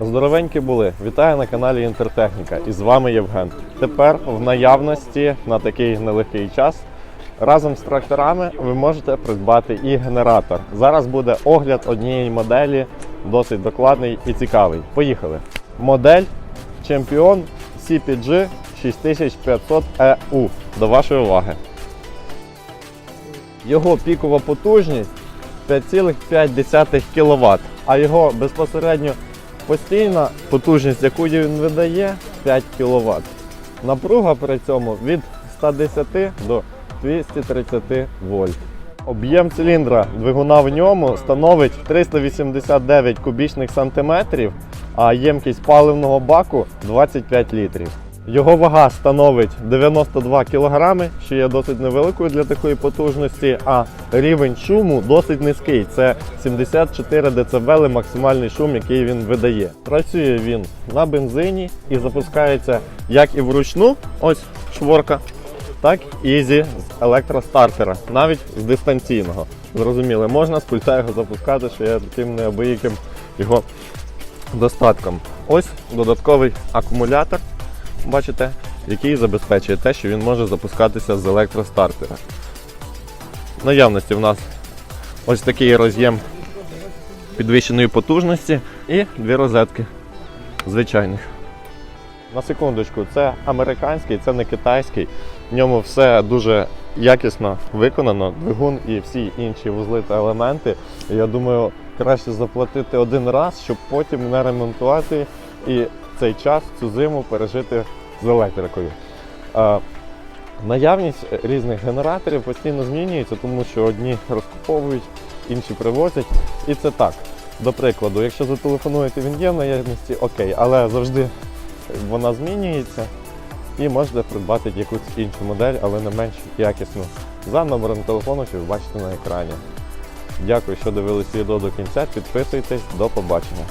Здоровенькі були. Вітаю на каналі Інтертехніка. І з вами Євген. Тепер в наявності на такий нелегкий час разом з тракторами ви можете придбати і генератор. Зараз буде огляд однієї моделі, досить докладний і цікавий. Поїхали. Модель Чемпіон CPG 6500 EU. До вашої уваги. Його пікова потужність 5,5 кВт, а його безпосередньо постійна потужність, яку він видає, 5 кВт. Напруга при цьому від 110 до 230 вольт. Об'єм циліндра двигуна в ньому становить 389 кубічних сантиметрів, а ємкість паливного баку 25 літрів. Його вага становить 92 кг, що є досить невеликою для такої потужності, а рівень шуму досить низький. Це 74 дБ максимальний шум, який він видає. Працює він на бензині і запускається як і вручну, ось шворка, так і зі електростартера, навіть з дистанційного. Зрозуміло, можна з пульта його запускати, що є таким неабияким його достатком. Ось додатковий акумулятор бачите, який забезпечує те, що він може запускатися з електростартера. В наявності в нас ось такий роз'єм підвищеної потужності і дві розетки звичайних. На секундочку, це американський, це не китайський. В ньому все дуже якісно виконано, двигун і всі інші вузли та елементи. Я думаю, краще заплатити один раз, щоб потім не ремонтувати і цей час, цю зиму пережити з електрикою. Е, Наявність різних генераторів постійно змінюється, тому що одні розкуповують, інші привозять. І це так. До прикладу, якщо зателефонуєте, він є в наявності, окей, але завжди вона змінюється і можете придбати якусь іншу модель, але не менш якісну. За номером телефону, що ви бачите на екрані. Дякую, що дивилися відео до кінця. Підписуйтесь, до побачення.